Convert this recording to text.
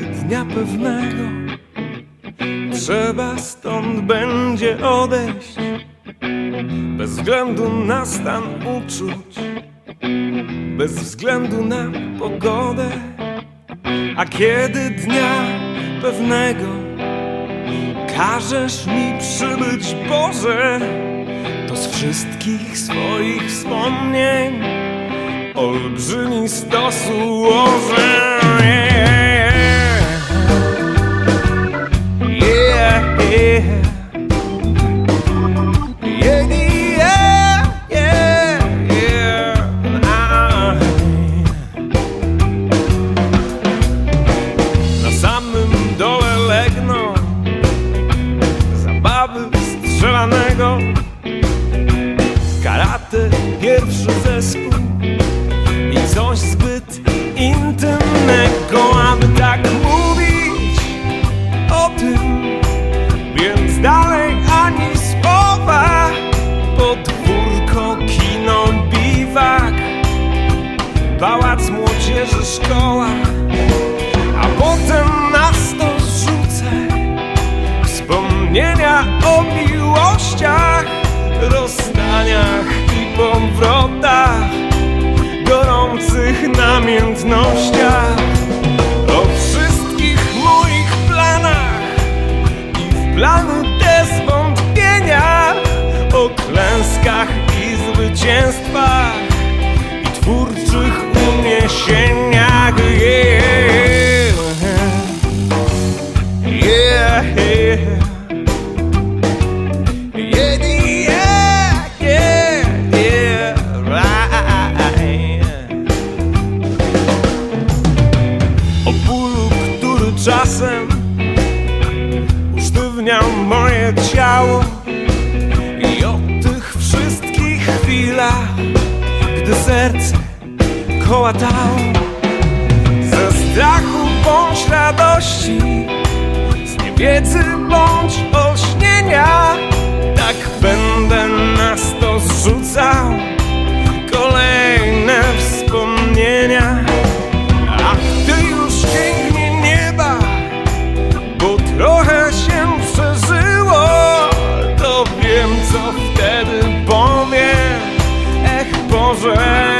dnia pewnego trzeba stąd będzie odejść, bez względu na stan uczuć, bez względu na pogodę. A kiedy dnia pewnego każesz mi przybyć, Boże, to z wszystkich swoich wspomnień olbrzymi stos ułożę. Strzelanego karate pierwszy zespół i coś zbyt intymnego, powrotach gorących namiętnościach. O wszystkich moich planach i w planu te zwątpienia O klęskach i zwycięstwach i twórczych uniesieniach czasem usztywniał moje ciało. I o tych wszystkich chwilach, gdy serce kołatało ze strachu bądź radości, z niewiedzy bądź olśnienia, może